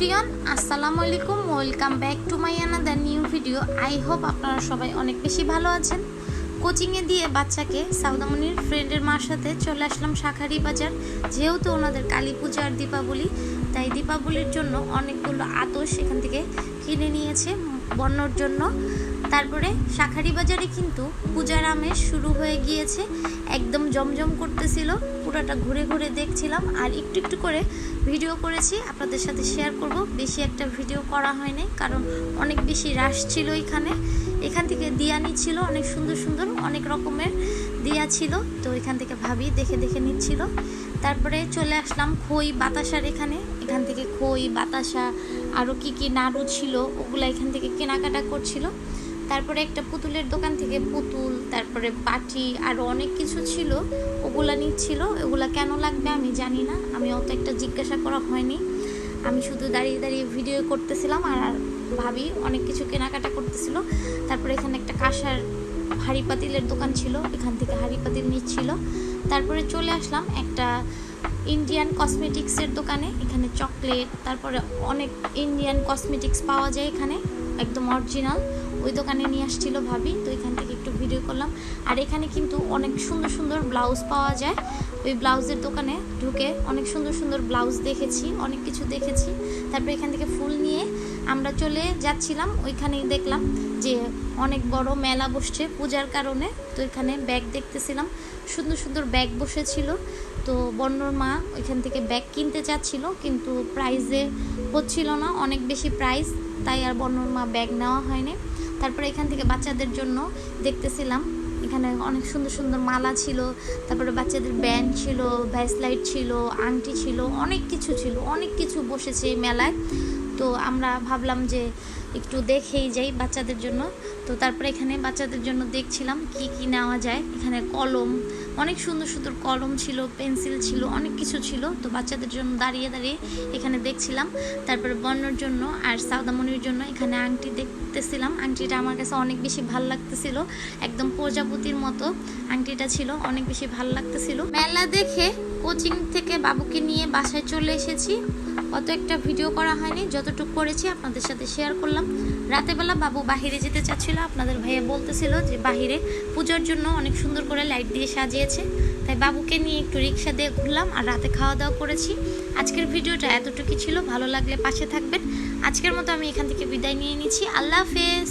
Everyone, আসসালামু আলাইকুম। Welcome back to my another new video I hope আপনারা সবাই অনেক বেশি ভালো আছেন। কোচিংয়ে দিয়ে বাচ্চাকে সাউদামনির ফ্রেন্ডের মার সাথে চলে আসলাম শাখারি বাজার। যেহেতু ওনাদের কালী পূজা আর দীপাবলি, তাই দীপাবলির জন্য অনেকগুলো আতস এখান থেকে কিনে নিয়েছে বন্যর জন্য। তারপরে শাখারি বাজারে কিন্তু পূজার আমেজ শুরু হয়ে গিয়েছে। একদম জমজম করতেছিল। পুরোটা ঘুরে ঘুরে দেখছিলাম। আর একটু একটু করে ভিডিও করেছি। আপনাদের সাথে শেয়ার করব। বেশি একটা ভিডিও করা হয়নি, কারণ অনেক বেশি রাশ ছিল এখানে। এখান থেকে দিয়া নিচ্ছিল অনেক সুন্দর সুন্দর, অনেক রকমের দিয়া ছিল। তো এখান থেকে ভাবি দেখে দেখে নিচ্ছিল। তারপরে চলে আসলাম খই বাতাসার এখানে। এখান থেকে খই, বাতাসা আরও কি কি নাড়ু ছিল, ওগুলো এখান থেকে কেনাকাটা করছিল। তারপরে একটা পুতুলের দোকান থেকে পুতুল, তারপরে বাটি আরও অনেক কিছু ছিল, ওগুলা নিচ্ছিল। ওগুলা কেন লাগবে আমি জানি না, আমি অত একটা জিজ্ঞাসা করা হয়নি। আমি শুধু দাঁড়িয়ে দাঁড়িয়ে ভিডিও করতেছিলাম আর আর ভাবি অনেক কিছু কেনাকাটা করতেছিল। তারপরে এখানে একটা কাঁসার হাঁড়ি পাতিলের দোকান ছিল, এখান থেকে হাঁড়ি পাতিল নিচ্ছিল। তারপরে চলে আসলাম একটা ইন্ডিয়ান কসমেটিক্সের দোকানে এখানে চকলেট তারপরে অনেক ইন্ডিয়ান কসমেটিক্স পাওয়া যায় এখানে একদম অরিজিনাল ওই দোকানে নিয়ে আসছিল ভাবি, তো এখান থেকে একটু ভিডিও করলাম। আর এখানে কিন্তু অনেক সুন্দর সুন্দর ব্লাউজ পাওয়া যায়। ওই ব্লাউজের দোকানে ঢুকে অনেক সুন্দর সুন্দর ব্লাউজ দেখেছি, অনেক কিছু দেখেছি। তারপর এখান থেকে ফুল নিয়ে আমরা চলে যাচ্ছিলাম। ওইখানেই দেখলাম যে অনেক বড় মেলা বসছে পূজার কারণে। তো এখানে ব্যাগ দেখতেছিলাম। সুন্দর সুন্দর ব্যাগ বসেছিল। তো বন্যর মা ওইখান থেকে ব্যাগ কিনতে চাচ্ছিল, কিন্তু প্রাইজে হচ্ছিল না, অনেক বেশি প্রাইস তাই আর বন্যর মা ব্যাগ নেওয়া হয়নি। তারপরে এখান থেকে বাচ্চাদের জন্য দেখতেছিলাম। এখানে অনেক সুন্দর সুন্দর মালা ছিল, তারপরে বাচ্চাদের ব্যান্ড ছিল ভ্যাসলাইট ছিল, আংটি ছিল, অনেক কিছু ছিল, অনেক কিছু বসেছে এই মেলায়। তো আমরা ভাবলাম যে একটু দেখেই যাই বাচ্চাদের জন্য। তো তারপরে এখানে বাচ্চাদের জন্য দেখছিলাম কি কি নেওয়া যায়। এখানে কলম, অনেক সুন্দর সুন্দর কলম ছিল, পেন্সিল ছিল, অনেক কিছু ছিল। তো বাচ্চাদের জন্য দাঁড়িয়ে দাঁড়িয়ে এখানে দেখছিলাম। তারপরে বন্যর জন্য আর সাউদামনির জন্য এখানে আংটি দেখতেছিলাম। আংটিটা আমার কাছে অনেক বেশি ভালো লাগতেছিল। একদম প্রজাপতির মতো আংটিটা ছিল, অনেক বেশি ভালো লাগতেছিল। মেলা দেখে কোচিং থেকে বাবুকে নিয়ে বাসায় চলে এসেছি। অত একটা ভিডিও করা হয়নি। যতটুকু করেছি আপনাদের সাথে শেয়ার করলাম। রাতেবেলা বাবু বাহিরে যেতে চাচ্ছিল, আপনাদের ভাইয়া বলতেছিল যে বাহিরে পূজার জন্য অনেক সুন্দর করে লাইট দিয়ে সাজিয়েছে। তাই বাবুকে নিয়ে একটু রিক্সা দিয়ে ঘুরলাম আর রাতে খাওয়া দাওয়া করেছি। আজকের ভিডিওটা এতটুকু ছিল, ভালো লাগলে পাশে থাকবেন। আজকের মতো আমি এখান থেকে বিদায় নিয়ে নিচ্ছি। আল্লাহ হাফেজ।